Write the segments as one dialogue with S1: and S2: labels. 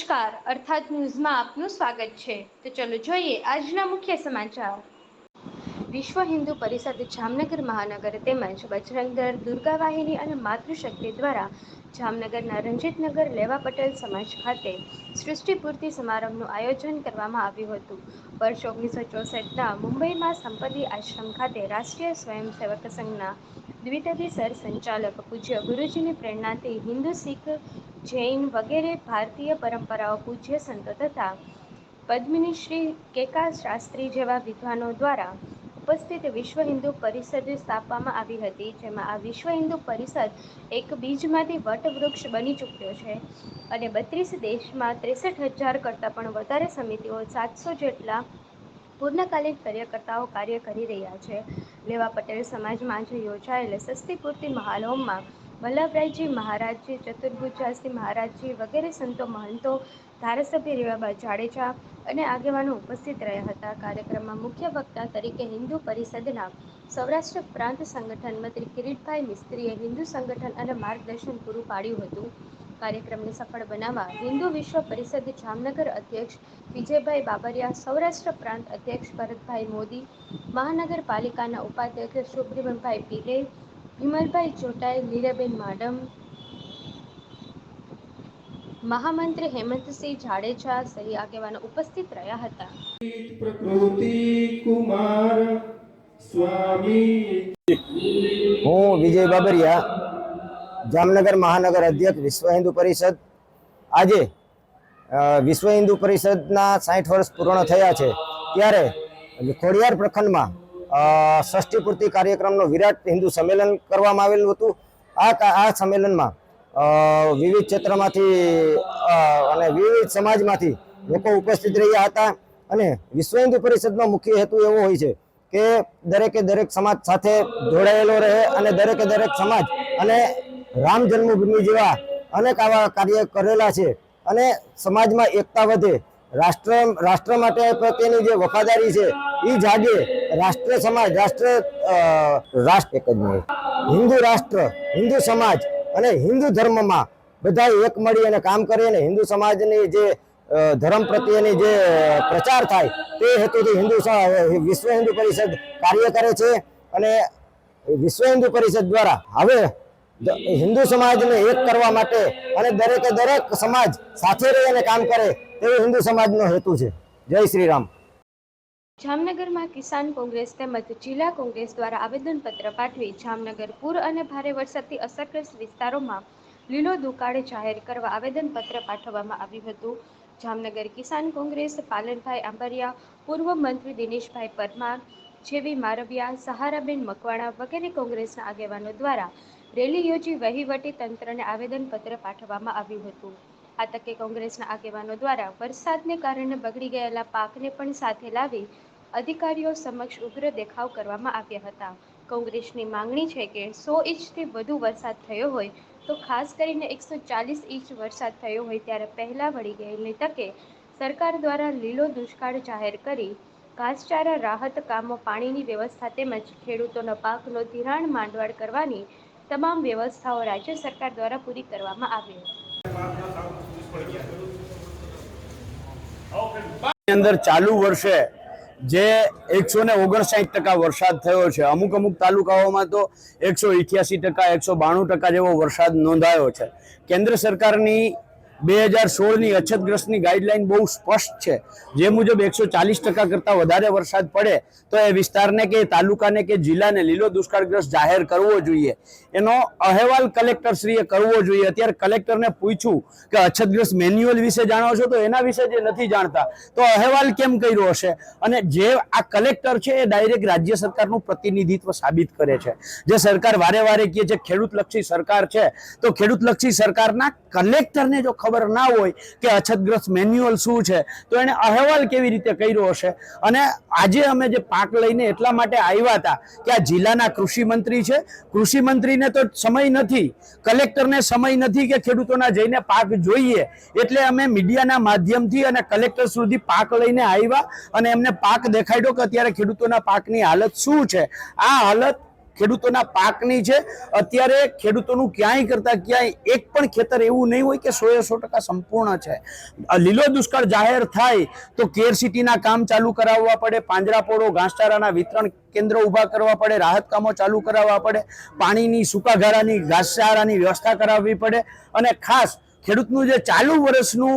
S1: નમસ્કાર. અર્થાત ન્યૂઝમાં આપનું સ્વાગત છે. તો ચલો જોઈએ આજના મુખ્ય સમાચાર. વિશ્વ હિન્દુ પરિષદ જામનગર મહાનગર તેમજ બજરંગ દુર્ગા વાહિની અને માતૃશક્તિ દ્વારા જામનગરના રંજીતનગર લેવા પટેલ સમાજ ખાતે સૃષ્ટિ પૂર્તિ સમારંભનું આયોજન કરવામાં આવ્યું હતું. વર્ષ ઓગણીસો ચોસઠના મુંબઈમાં સંપત્તિ આશ્રમ ખાતે રાષ્ટ્રીય સ્વયંસેવક સંઘના દ્વિતદી સર સંચાલક પૂજ્ય ગુરુજીની પ્રેરણાથી હિન્દુ શીખ જૈન વગેરે ભારતીય પરંપરાઓ પૂજ્ય સંતો તથા પદ્મિની શ્રી કેકા શાસ્ત્રી જેવા વિદ્વાનો દ્વારા ઉપસ્થિત વિશ્વ હિન્દુ પરિષદ સ્થાપવામાં આવી હતી, જેમાં આ વિશ્વ હિન્દુ પરિષદ એક બીજમાંથી વટવૃક્ષ બની ચૂક્યો છે અને બત્રીસ દેશમાં ત્રેસઠ હજાર કરતાં પણ વધારે સમિતિઓ સાતસો જેટલા પૂર્ણકાલીન કાર્યકર્તાઓ કાર્ય કરી રહ્યા છે. લેવા પટેલ સમાજમાં આજે યોજાયેલ સસ્તી પૂર્તિ મહાલોમમાં વલ્લભરાયજી મહારાજજી ચતુર્ભુજાસી મહારાજજી વગેરે સંતો, મહંતો, ધારાસભ્ય રેવાબા જાડેજા અને આગેવાનો ઉપસ્થિત રહ્યા હતા. કાર્યક્રમમાં મુખ્ય વક્તા તરીકે હિન્દુ પરિષદના સૌરાષ્ટ્ર પ્રાંત સંગઠન મંત્રી કિરીટભાઈ મિસ્ત્રીએ હિન્દુ સંગઠન અને માર્ગદર્શન પૂરું પાડ્યું હતું. કાર્યક્રમને સફળ બનાવવા હિન્દુ વિશ્વ પરિષદ જામનગર અધ્યક્ષ વિજયભાઈ બાબરિયા, સૌરાષ્ટ્ર પ્રાંત અધ્યક્ષ ભરતભાઈ મોદી, મહાનગરપાલિકાના ઉપાધ્યક્ષ સુબ્રમણભાઈ પીલે વિમલભાઈ ચોટાઈ લીરાબેન માડમ મહામંત્રી હેમંતસિંહ જાડેજા સહી આગેવાનો ઉપસ્થિત રહ્યા હતા.
S2: પ્રકૃતિ કુમાર સ્વામી.
S3: હું વિજય બાબરિયા જામનગર મહાનગર અધ્યક્ષ વિશ્વ હિન્દુ પરિષદ. આજે વિશ્વ હિન્દુ પરિષદના સાઠ વર્ષ પૂર્ણ થયા છે. ત્યારે ખોડિયાર પ્રખંડમાં ષષ્ઠી પૂર્તિ કાર્યક્રમનો વિરાટ હિન્દુ સંમેલન કરવામાં આવેલું હતું. આ આ સંમેલનમાં વિવિધ ક્ષેત્રમાંથી અને વિવિધ સમાજમાંથી લોકો ઉપસ્થિત રહ્યા હતા અને વિશ્વ હિન્દુ પરિષદનો મુખ્ય હેતુ એવો હોય છે કે દરેકે દરેક સમાજ સાથે જોડાયેલો રહે અને દરેકે દરેક સમાજ અને રામ જન્મભૂમિ જેવા અનેક આવા કાર્ય કરેલા છે અને સમાજમાં એકતા વધે રાષ્ટ્ર રાષ્ટ્ર માટે પ્રત્યેની જે વફાદારી છે એ જાગે રાષ્ટ્ર સમાજ, રાષ્ટ્ર રાષ્ટ્ર એક જ નહીં. હિન્દુ રાષ્ટ્ર, હિન્દુ સમાજ અને હિન્દુ ધર્મમાં બધા એક મળી અને કામ કરે અને હિન્દુ સમાજની જે ધર્મ પ્રત્યેની જે પ્રચાર થાય, તે હેતુથી હિન્દુ વિશ્વ હિન્દુ પરિષદ કાર્ય કરે છે અને વિશ્વ હિન્દુ પરિષદ દ્વારા હવે હિન્દુ સમાજને એક કરવા માટે અને દરેકે દરેક સમાજ સાથે રહીને કામ કરે તેવો હિન્દુ સમાજનો હેતુ છે. જય શ્રી રામ
S1: જામનગરમાં કિસાન કોંગ્રેસ તેમજ જિલ્લા કોંગ્રેસ દ્વારા આવેદનપત્ર પાઠવી જામનગર પૂર અને ભારે વરસાદથી અસરગ્રસ્ત વિસ્તારોમાં લીલો દુકાળ જાહેર કરવા આવેદનપત્ર પાઠવવામાં આવ્યું હતું. જામનગર કિસાન કોંગ્રેસ પાલનભાઈ આંબરિયા, પૂર્વ મંત્રી દિનેશભાઈ પરમાર જેવી મારવિયા, સહારાબેન મકવાણા વગેરે કોંગ્રેસના આગેવાનો દ્વારા રેલી યોજી વહીવટી તંત્રને આવેદનપત્ર પાઠવવામાં આવ્યું હતું. આ તકે કોંગ્રેસના આગેવાનો દ્વારા વરસાદને કારણે બગડી ગયેલા પાકને પણ સાથે લાવી અધિકારીઓ સમક્ષ ઉગ્ર દેખાવ કરવામાં આવ્યા હતા. કોંગ્રેસની માંગણી છે કે સો ઇંચથી વધુ વરસાદ થયો હોય તો ખાસ કરીને એકસો ચાલીસ ઇંચ વરસાદ થયો હોય ત્યારે પહેલાં વળી ગયેલી તકે સરકાર દ્વારા લીલો દુષ્કાળ જાહેર કરી ઘાસચારા રાહત કામો પાણીની વ્યવસ્થા તેમજ ખેડૂતોના પાકનો ધિરાણ માંડવાળ કરવાની તમામ વ્યવસ્થાઓ રાજ્ય સરકાર દ્વારા પૂરી કરવામાં આવી
S4: અંદર ચાલુ વર્ષે જે એકસો ને ઓગણસાઠ ટકા વરસાદ થયો છે, અમુક અમુક તાલુકાઓમાં તો એકસો ઇઠ્યાસી ટકા, એકસો બાણું ટકા જેવો વરસાદ નોંધાયો છે. કેન્દ્ર સરકારની બે હજાર સોળની અછતગ્રસ્તની ગાઈડલાઈન બહુ સ્પષ્ટ છે. જે મુજબ એકસો ચાલીસ ટકા કરતાં વધારે વરસાદ પડે તો એ વિસ્તારને કે તાલુકાને કે જિલ્લાને લીલો દુષ્કાળગ્રસ્ત જાહેર કરવો જોઈએ. એનો અહેવાલ કલેક્ટરશ્રીએ કરવો જોઈએ. અત્યારે કલેક્ટરને પૂછ્યું કે અછતગ્રસ્ત મેન્યુઅલ વિશે જાણો છો તો એના વિશે જે નથી જાણતા. તો અહેવાલ કેમ કર્યો હશે? અને જે આ કલેક્ટર છે એ ડાયરેક્ટ રાજ્ય સરકારનું પ્રતિનિધિત્વ સાબિત કરે છે. જે સરકાર વારે વારે કહે છે ખેડૂતલક્ષી સરકાર છે. તો ખેડૂતલક્ષી સરકારના કલેક્ટરને જો ખબર ના હોય કે અછતગ્રસ્ત મેન્યુઅલ શું છે, તો એને અહેવાલ કેવી રીતે કર્યો હશે? અને આજે અમે જે પાક લઈને એટલા માટે આવ્યા હતા કે આ જિલ્લાના કૃષિ મંત્રી છે. કૃષિ મંત્રીને તો સમય નથી, કલેક્ટરને સમય નથી કે ખેડૂતોના જઈને પાક જોઈએ. એટલે અમે મીડિયાના માધ્યમથી અને કલેક્ટર સુધી પાક લઈને આવ્યા અને એમને પાક દેખાડ્યો કે અત્યારે ખેડૂતોના પાકની હાલત શું છે. આ હાલત ખેડૂતોના પાકની છે. અત્યારે ખેડૂતોનું ક્યાંય કરતા ક્યાંય એક પણ ખેતર એવું નહીં હોય કે સો સો ટકા સંપૂર્ણ છે. લીલો દુષ્કાળ જાહેર થાય તો કેર સિટીના કામ ચાલુ કરાવવા પડે પાંજરાપોળો ઘાસચારાના વિતરણ કેન્દ્ર ઊભા કરવા પડે, રાહત કામો ચાલુ કરાવવા પડે, પાણીની સુકાઘારાની ઘાસચારાની વ્યવસ્થા કરાવવી પડે અને ખાસ ખેડૂતનું જે ચાલુ વર્ષનું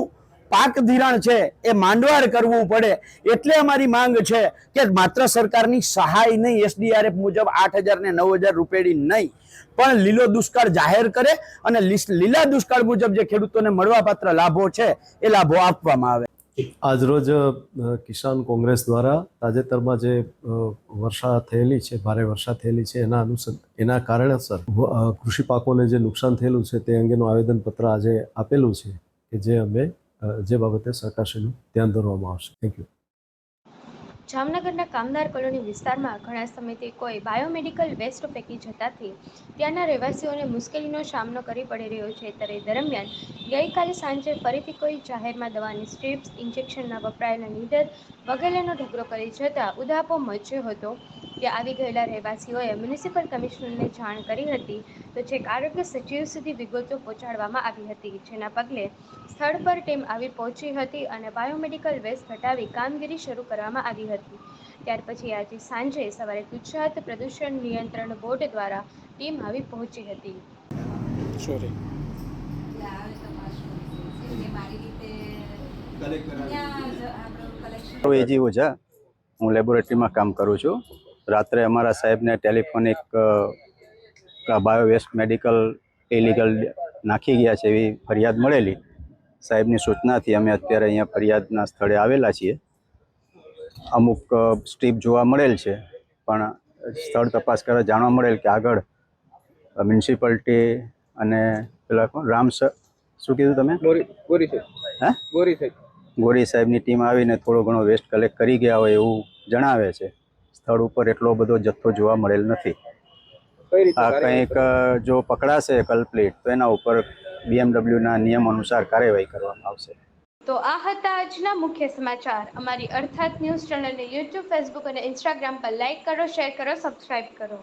S4: પાક ધિરાણ છે એ માંડવાળ કરવું પડે એટલે અમારી માંગ છે કે માત્ર સરકારની સહાય નહીં, એસડીઆરએફ મુજબ આઠ હજાર ને નવ હજાર રૂપિયાની નહીં. પણ લીલો દુષ્કાળ જાહેર કરે અને લીલા દુષ્કાળ મુજબ જે ખેડૂતોને મળવાપાત્ર લાભો છે એ લાભો આપવામાં આવે.
S5: આજરોજ કિસાન કોંગ્રેસ દ્વારા તાજેતરમાં જે વર્ષા થયેલી છે, ભારે વર્ષા થયેલી છે, એના અનુસર એના કારણસર કૃષિ પાકોને જે નુકસાન થયેલું છે તે અંગેનું આવેદનપત્ર આજે આપેલું છે કે જે અમે જે બાબતે સરકારશ્રીનું ધ્યાન દોરવામાં આવશે. થેન્ક યુ
S1: જામનગરના કામદાર કોલોની વિસ્તારમાં ઘણા સમયથી કોઈ બાયોમેડિકલ વેસ્ટ ફેંકી જતાથી ત્યાંના રહેવાસીઓને મુશ્કેલીનો સામનો કરી પડી રહ્યો છે. ત્યારે દરમિયાન ગઈકાલે સાંજે ફરીથી કોઈ જાહેરમાં દવાની સ્ટ્રીપ્સ, ઇન્જેક્શનના વપરાયેલા નીડર વગેરેનો ઢગલો કરી જતા ઉદાપો મચ્યો હતો. ત્યાં આવી ગયેલા રહેવાસીઓએ મ્યુનિસિપલ કમિશનરને જાણ કરી હતી. તો છેક આરોગ્ય સચિવ સુધી વિગતો પહોંચાડવામાં આવી હતી જેના પગલે સ્થળ પર ટીમ આવી પહોંચી હતી અને બાયોમેડિકલ વેસ્ટ હટાવી કામગીરી શરૂ કરવામાં આવી હતી. ત્યાર પછી આજે સાંજે સવારે ગુજરાત પ્રદૂષણ નિયંત્રણ બોર્ડ દ્વારા ટીમ આવી પહોંચી હતી.
S6: એજી ઓઝા હું લેબોરેટરીમાં કામ કરું છું. રાત્રે અમારા સાહેબને telephonic bio waste medical illegal નાખી ગયા છે એવી ફરિયાદ મળેલી. સાહેબની સૂચનાથી અમે અત્યારે અહીંયા ફરિયાદના સ્થળે આવેલા છીએ. અમુક સ્ટ્રીપ જોવા મળેલ છે પણ સ્થળ તપાસ કરવા જાણવા મળેલ કે આગળ મ્યુનિસિપાલિટી અને પેલા કોણ? રામ સર શું કીધું તમે?
S2: ગોરી ગોરી સાહેબ.
S6: હે?
S2: ગોરી સાહેબ.
S6: ગોરી સાહેબની ટીમ આવીને થોડો ઘણો વેસ્ટ કલેક્ટ કરી ગયા હોય એવું જણાવે છે. સ્થળ ઉપર એટલો બધો જથ્થો જોવા મળેલ નથી. આ કંઈક જો પકડાશે કલ્પ્લેટ તો એના ઉપર બીએમડબ્લ્યુના નિયમ અનુસાર કાર્યવાહી કરવામાં આવશે.
S1: તો આ હતા આજના મુખ્ય સમાચાર. અમારી અર્થાત ન્યૂઝ ચેનલને યુટ્યુબ ફેસબુક અને ઇન્સ્ટાગ્રામ પર લાઇક કરો શેર કરો સબસ્ક્રાઇબ કરો.